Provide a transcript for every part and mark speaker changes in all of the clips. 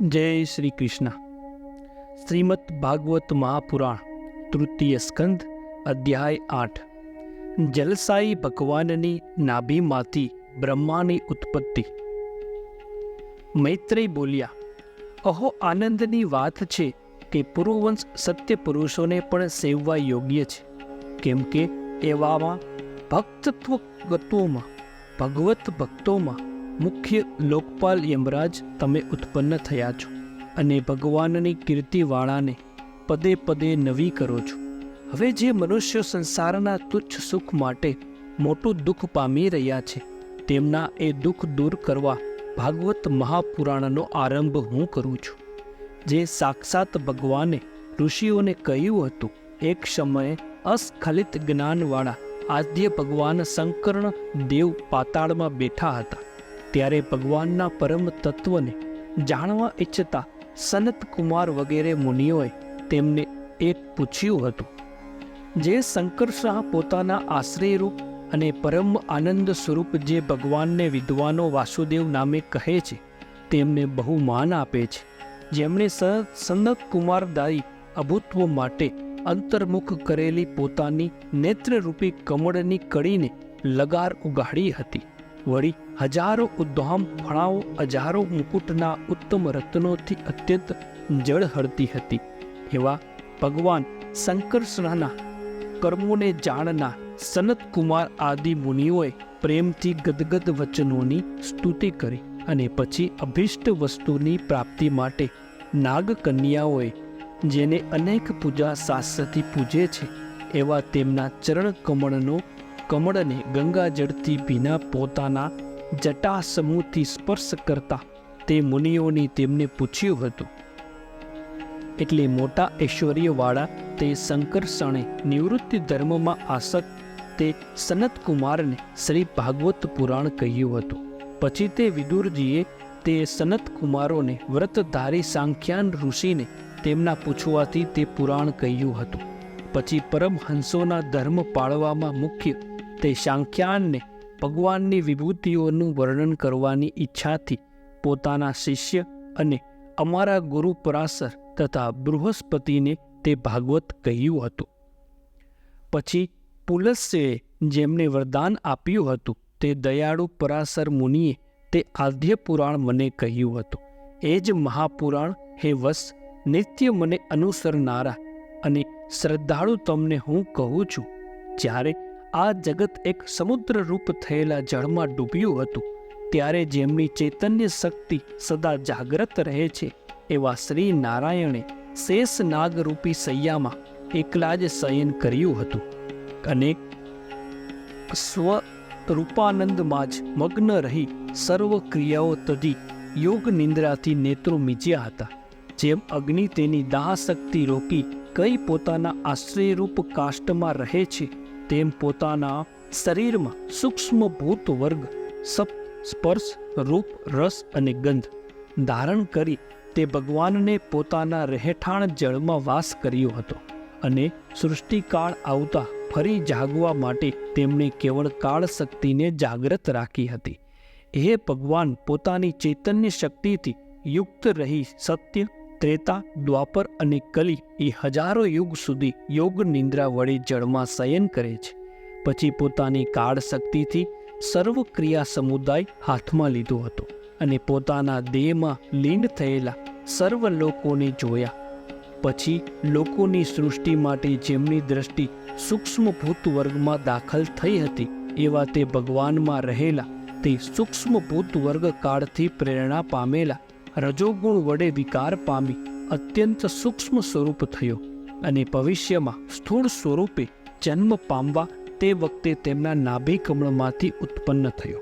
Speaker 1: જય શ્રી કૃષ્ણ. શ્રીમદ ભાગવત મહાપુરાણ, તૃતીય સ્કંદ, અધ્યાય આઠ. જલસાઈ ભગવાનની નાભીમાંથી બ્રહ્માની ઉત્પત્તિ. મૈત્રેય બોલ્યા, અહો, આનંદની વાત છે કે પૂર્વવંશ સત્ય પુરુષોને પણ સેવવા યોગ્ય છે. કેમ કે એવામાં ભક્તત્વ ગત્વોમાં ભગવત ભક્તોમાં મુખ્ય લોકપાલ યમરાજ તમે ઉત્પન્ન થયા છો અને ભગવાનની કીર્તિવાળાને પદે પદે નવી કરો છો. હવે જે મનુષ્યો સંસારના તુચ્છ સુખ માટે મોટું દુઃખ પામી રહ્યા છે, તેમના એ દુઃખ દૂર કરવા ભાગવત મહાપુરાણનો આરંભ હું કરું છું. જે સાક્ષાત ભગવાને ઋષિઓને કહ્યું હતું, એક સમયે અસ્ખલિત જ્ઞાનવાળા આદ્ય ભગવાન શંકરણ દેવ પાતાળમાં બેઠા હતા. ત્યારે ભગવાનના પરમ તત્વને જાણવા ઈચ્છતા સનત કુમાર વગેરે મુનિઓએ તેમને એક પૂછ્યું હતું, જે શંકર શાહ પોતાના આશ્રયરૂપ અને પરમ આનંદ સ્વરૂપ જે ભગવાનને વિદ્વાનો વાસુદેવ નામે કહે છે, તેમને બહુ માન આપે છે. જેમણે સનત કુમારદાયી અભુત્વ માટે અંતર્મુખ કરેલી પોતાની નેત્રરૂપી કમળની કડીને લગાર ઉગાડી હતી. વળી હજારો ઉદ્ધામ ફણાઓ હજારો મુકુટના ઉત્તમ રત્નોથી અત્યંત જળહળતી હતી. એવા ભગવાન શંકરસના કર્મોને જાણના સનત કુમાર આદિ મુનિઓએ પ્રેમથી ગદગદ વચનોની સ્તુતિ કરી અને પછી અભિષ્ટ વસ્તુની પ્રાપ્તિ માટે નાગકન્યાઓએ જેને અનેક પૂજા શાસ્ત્રથી પૂજે છે, એવા તેમના ચરણ કમળનો, કમળને ગંગાજળથી ભીના પોતાના જટા સમૂહથી સ્પર્શ કરતા તે મુનિઓની તેમને પૂછ્યું હતું. એટલે મોટા ઐશ્વર્યવાળા તે શંકર શણે નિવૃત્તિ ધર્મમાં આસક્ત તે સનતકુમારને શ્રી ભાગવત પુરાણ કહ્યું હતું. પછી તે વિદુરજીએ તે સનત કુમારોને વ્રતધારી સાંખ્યાન ઋષિને તેમના પૂછવાથી તે પુરાણ કહ્યું હતું. પછી પરમહંસોના ધર્મ પાળવામાં મુખ્ય તે સાંખ્યાનને ભગવાનની વિભૂતિઓનું વર્ણન કરવાની ઈચ્છાથી પોતાના શિષ્ય અને અમારા ગુરુ પરાસર તથા બૃહસ્પતિને તે ભાગવત કહ્યું હતું. પછી પુલસ્યએ જેમને વરદાન આપ્યું હતું, તે દયાળુ પરાસર મુનિએ તે આદ્ય પુરાણ મને કહ્યું હતું. એ જ મહાપુરાણ, હે વસ નિત્ય મને અનુસરનારા અને શ્રદ્ધાળુ તમને હું કહું છું. જ્યારે આ જગત એક સમુદ્ર રૂપ થયેલા જળમાં ડૂબ્યું હતું. ત્યારે જેમની ચૈતન્ય શક્તિ સદા જાગ્રત રહે છે, એવા શ્રી નારાયણે શેષ નાગરૂપી સૈયામાં એકલા જ શયન કર્યું હતું. અને સ્વ રૂપાનંદમાં જ મગ્ન રહી સર્વ ક્રિયાઓ તજી યોગ નિંદ્રાથી નેત્રો મીજ્યા હતા. જેમ અગ્નિ તેની દાહશક્તિ રોકી કઈ પોતાના આશ્રયરૂપ કાષ્ટમાં રહે છે તેમ પોતાના શરીરમાં સૂક્ષ્મ ભૂત વર્ગ, સપ, સ્પર્શ, રૂપ, રસ અને ગંધ ધારણ કરી તે ભગવાનને પોતાના રહેઠાણ જળમાં વાસ કર્યો હતો અને સૃષ્ટિકાળ આવતા ફરી જાગવા માટે તેમણે કેવળ કાળ શક્તિને જાગ્રત રાખી હતી. એ ભગવાન, પોતાની ચૈતન્ય શક્તિથી યુક્ત રહી સત્ય ત્રેતા, દ્વાપર અને કલી એ હજારો યુગ સુધી યોગ નિંદ્રા વડે જળમાં શયન કરે છે. પછી પોતાની કાળ શક્તિથી સર્વ ક્રિયા સમુદાય હાથમાં લીધો હતો અને પોતાના દેહમાં લીન થયેલા સર્વ લોકોને જોયા. પછી લોકોની સૃષ્ટિ માટે જેમની દ્રષ્ટિ સૂક્ષ્મ ભૂત વર્ગમાં દાખલ થઈ હતી એવા તે ભગવાનમાં રહેલા તે સૂક્ષ્મ ભૂત વર્ગ કાળથી પ્રેરણા પામેલા રજોગુણ વડે વિકાર પામી અત્યંત સૂક્ષ્મ સ્વરૂપ થયો અને ભવિષ્યમાં સ્થૂળ સ્વરૂપે જન્મ પામવા તે વખતે તેમના નાભી કમળમાંથી ઉત્પન્ન થયો.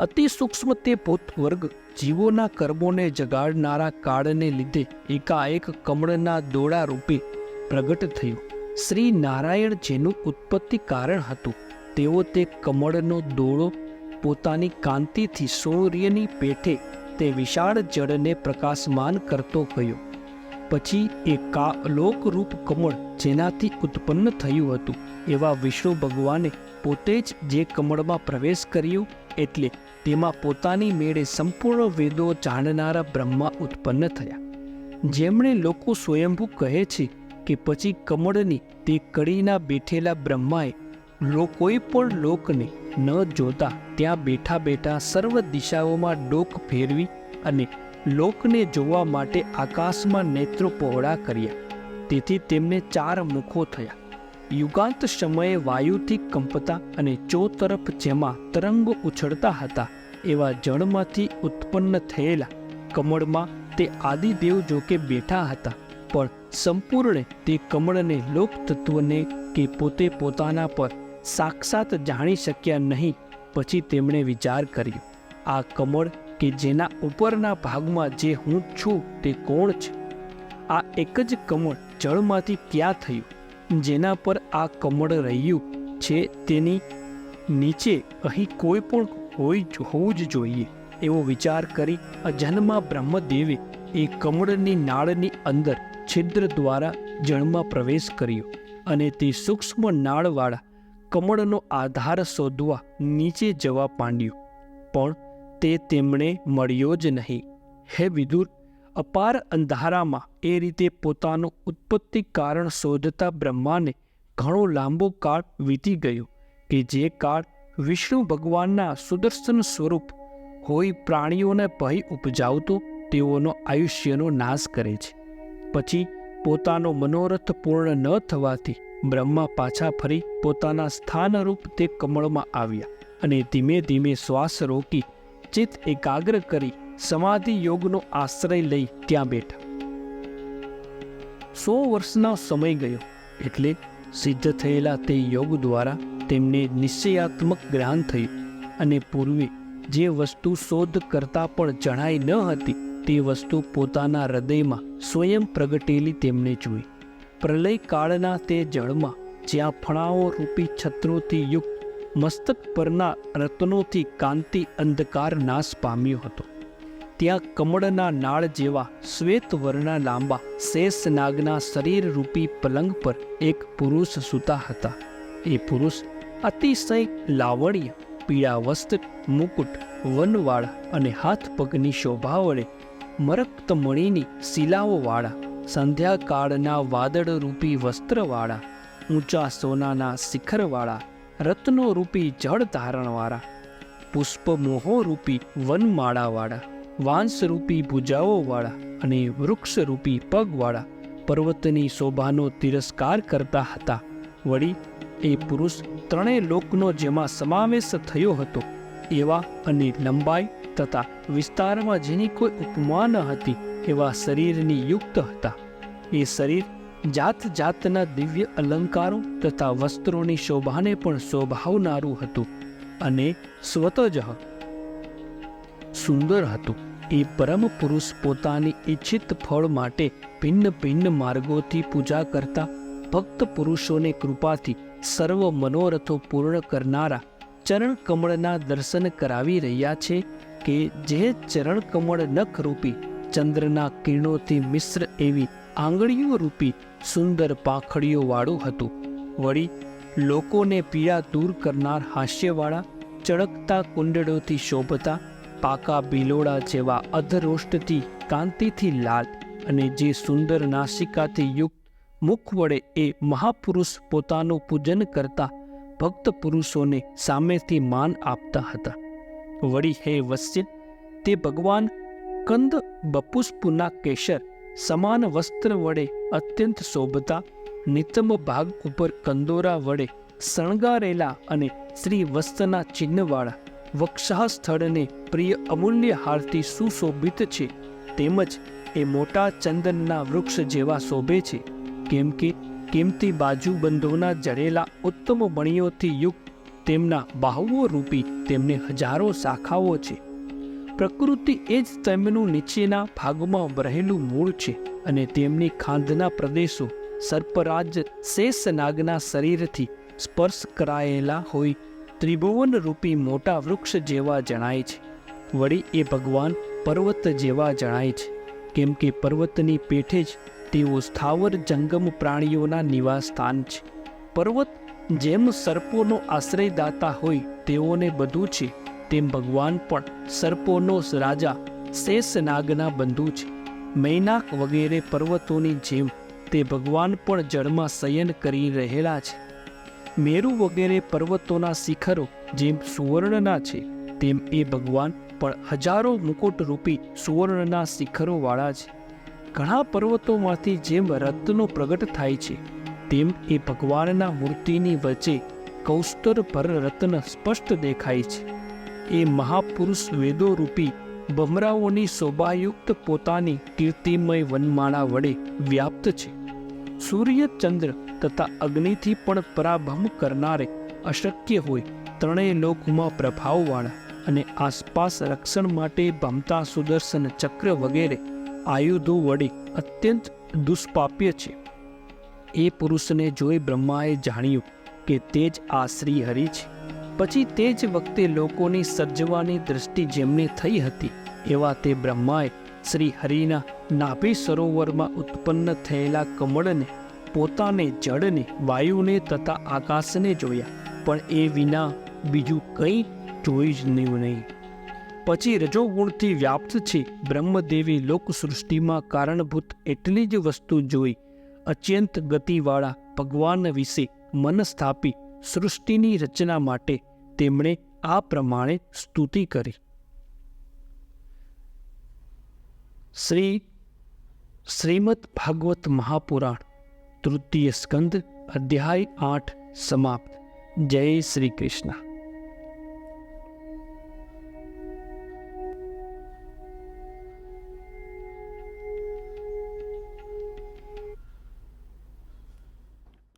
Speaker 1: અતિ સૂક્ષ્મ તે પોતવર્ગ વર્ગ જીવોના કર્મોને જગાડનારા કાળને લીધે એકાએક કમળના દોડા રૂપે પ્રગટ થયું. શ્રી નારાયણ જેનું ઉત્પત્તિ કારણ હતું, તેઓ તે કમળનો દોડો પોતાની કાંતિથી સૂર્યની પેઠે તે વિશાળ જળને પ્રકાશમાન કરતો ગયો. પછી એ કા લોકરૂપ કમળ જેનાથી ઉત્પન્ન થયું હતું, એવા વિષ્ણુ ભગવાને પોતે જ જે કમળમાં પ્રવેશ કર્યો, એટલે તેમાં પોતાની મેળે સંપૂર્ણ વેદો જાણનારા બ્રહ્મા ઉત્પન્ન થયા. જેમણે લોકો સ્વયંભૂ કહે છે કે પછી કમળની તે કડીના બેઠેલા બ્રહ્માએ લો કોઈ પણ લોકને ન જોતા ત્યાં બેઠા બેઠા સર્વ દિશાઓમાં ડોક ફેરવી અને લોકને જોવા માટે આકાશમાં નેત્રો પહોળા કર્યા. તેથી તેમને ચાર મુખો થયા. યુગાંત સમયે વાયુથી કંપતા અને ચોતરફ જેમાં તરંગો ઉછળતા હતા એવા જળમાંથી ઉત્પન્ન થયેલા કમળમાં તે આદિદેવ જોકે બેઠા હતા, પણ સંપૂર્ણ તે કમળને લોક તત્વને કે પોતે પોતાના પર સાક્ષાત જાણી શક્યા નહીં. પછી તેમણે વિચાર કર્યો, આ કમળ કે જેના ઉપરના ભાગમાં જે હું છું તે કોણ છે? આ એક જ કમળ જળમાંથી ક્યાં થયું? જેના પર આ કમળ રહ્યું છે તેની નીચે અહીં કોઈ પણ હોય હોવું જ જોઈએ. એવો વિચાર કરી અજન્મા બ્રહ્મદેવે એ કમળની નાળની અંદર છિદ્ર દ્વારા જળમાં પ્રવેશ કર્યો અને તે સૂક્ષ્મ નાળવાળા કમળનો આધાર શોધવા નીચે જવા માંડ્યું. પણ તે તેમણે મળ્યો જ નહીં. હે વિદુર, અપાર અંધારામાં એ રીતે પોતાનું ઉત્પત્તિ કારણ શોધતા બ્રહ્માને ઘણો લાંબો કાળ વીતી ગયો કે જે કાળ વિષ્ણુ ભગવાનના સુદર્શન સ્વરૂપ હોય પ્રાણીઓને ભય ઉપજાવતો તેઓનો આયુષ્યનો નાશ કરે છે. પછી પોતાનો મનોરથ પૂર્ણ ન થવાથી બ્રહ્મા પાછા ફરી પોતાના સ્થાનરૂપ તે કમળમાં આવ્યા અને ધીમે ધીમે શ્વાસ રોકી ચિત્ત એકાગ્ર કરી સમાધિ યોગનો આશ્રય લઈ ત્યાં બેઠા. સો વર્ષનો સમય ગયો એટલે સિદ્ધ થયેલા તે યોગ દ્વારા તેમને નિશ્ચયાત્મક જ્ઞાન થયું અને પૂર્વે જે વસ્તુ શોધ કરતા પણ જણાઈ ન હતી તે વસ્તુ પોતાના હૃદયમાં સ્વયં પ્રગટેલી તેમને જોઈ. પ્રલય કાળના તે જળમાં, જ્યાં ફણાઓ રૂપી છત્રોથી યુક્ત મસ્તક પરના રત્નોથી કાંતિ અંધકાર નાશ પામ્યો હતો. ત્યાં કમળના નાળ જેવા શ્વેત વર્ણના લાંબા શેષ નાગના શરીર રૂપી પલંગ પર એક પુરુષ સૂતા હતા. એ પુરુષ અતિશય લાવણ્ય પીળા વસ્ત્ર મુકુટ, વનવાળા અને હાથ પગની શોભા વડે મરક્ત મણીની શિલાઓવાળા સંધ્યાકાળના વાદળરૂપી વસ્ત્રવાળા, ઊંચા સોનાના શિખરવાળા, રત્નોરૂપી જળ ધારણવાળા, પુષ્પમોહોરૂપી વનમાળાવાળા, વાંસરૂપી ભુજાઓવાળા અને વૃક્ષરૂપી પગવાળા પર્વતની શોભાનો તિરસ્કાર કરતા હતા. વળી, એ પુરુષ ત્રણેય લોકનો જેમાં સમાવેશ થયો હતો, એવા અને લંબાઈ તથા વિસ્તારમાં જેની કોઈ ઉપમા ન હતી એવા શરીરની યુક્ત હતા. એ શરીર જાત જાતના દિવ્ય અલંકારો તથા વસ્ત્રોની શોભાને પણ શોભાવનારું હતું અને સ્વતજ સુંદર હતું. એ પરમ પુરુષ પોતાની ઈચ્છિત ફળ માટે ભિન્ન ભિન્ન માર્ગોથી પૂજા કરતા ભક્ત પુરુષોને કૃપાથી સર્વ મનોરથો પૂર્ણ કરનારા ચરણ કમળના દર્શન કરાવી રહ્યા છે કે જે ચરણ કમળ નખ રૂપી ચંદ્રના કિરણોથી મિશ્ર એવી આંગળીઓ રૂપી સુંદર પાંખડીઓ વાળું હતું. વળી લોકોને પીડા દૂર કરનાર હાસ્યવાળા, ચળકતા કુંડળોથી શોભતા, પાકા બિલોડા જેવા અધરોષ્ટથી કાંતિથી લાલ અને જે સુંદર નાસિકાથી યુક્ત મુખ વડે એ મહાપુરુષ પોતાનું પૂજન કરતા ભક્ત પુરુષોને સામેથી માન આપતા હતા. વળી હે વત્સ્ય તે ભગવાન કંદ બપુષ્પુના કેસર સમાન વસ્ત્ર વડે અત્યંત શોભતા નિતમ ભાગ ઉપર કંદોરા વડે શણગારેલા અને શ્રી વસ્ત્રના ચિહ્નવાળા વક્ષા સ્થળને પ્રિય અમૂલ્ય હારથી સુશોભિત છે તેમજ એ મોટા ચંદનના વૃક્ષ જેવા શોભે છે કેમ કે કિંમતી બાજુબંધોના જડેલા ઉત્તમ બણીઓથી યુક્ત તેમના બાહુઓ રૂપી તેમને હજારો શાખાઓ છે પ્રકૃતિ એ જ તેમનું નીચેના ભાગમાં રહેલું મૂળ છે અને તેમની ખાંધના પ્રદેશો સર્પરાજ શેષનાગના શરીરથી સ્પર્શ કરાયેલા હોય ત્રિભુવન રૂપી મોટા વૃક્ષ જેવા જણાય છે. વળી એ ભગવાન પર્વત જેવા જણાય છે. કેમ કે પર્વતની પેઠે જ તેઓ સ્થાવર જંગમ પ્રાણીઓના નિવાસ સ્થાન છે. પર્વત જેમ સર્પોનો આશ્રયદાતા હોય તેઓને બધું છે. તેમ ભગવાન પણ સર્પોનો રાજા શેષનાગના બંધુ છે. મૈનાક વગેરે પર્વતોની જેમ તે ભગવાન પણ જળમાં શયન કરી રહેલા છે. મેરુ વગેરે પર્વતોના શિખરો જેમ સુવર્ણના છે, તેમ એ ભગવાન પણ હજારો મુકુટરૂપી સુવર્ણના શિખરોવાળા છે. ઘણા પર્વતોમાંથી જેમ રત્નો પ્રગટ થાય છે, તેમ એ ભગવાનના મૂર્તિની વચ્ચે કૌસ્તર પર રત્ન સ્પષ્ટ દેખાય છે. એ મહાપુરુષ વેદોરૂપી બમરાઓની શોભાયુક્ત પોતાની કીર્તિમય વનમાળા વડે વ્યાપ્ત છે. સૂર્ય ચંદ્ર તથા અગ્નિથી પણ પરાભમ કરનારે અશક્ય હોય ત્રણેય લોકમાં પ્રભાવવાળા અને આસપાસ રક્ષણ માટે ભમતા સુદર્શન ચક્ર વગેરે આયુધો વડે અત્યંત દુષ્પાપ્ય છે. એ પુરુષને જોઈ બ્રહ્માએ જાણ્યું કે તે જ આ શ્રીહરિ છે. પછી તે જ વખતે લોકોની સર્જવાની દૃષ્ટિ જેમને થઈ હતી, એવા તે બ્રહ્માએ શ્રી હરિના નાભી સરોવરમાં ઉત્પન્ન થયેલા કમળને, પોતાને જળને, વાયુને તથા આકાશને જોયા, પણ એ વિના બીજું કંઈ જોઈ જ નહીં નહીં. પછી રજોગુણથી વ્યાપ્ત છે બ્રહ્મદેવી લોકસૃષ્ટિમાં કારણભૂત એટલી જ વસ્તુ જોઈ, અત્યંત ગતિવાળા ભગવાન વિશે મન સ્થાપી સૃષ્ટિની રચના માટે તેમણે આ પ્રમાણે સ્તુતિ કરી. શ્રી શ્રીમદ ભાગવત મહાપુરાણ, તૃતીય સ્કંદ, અધ્યાય આઠ સમાપ્ત. જય શ્રી કૃષ્ણ.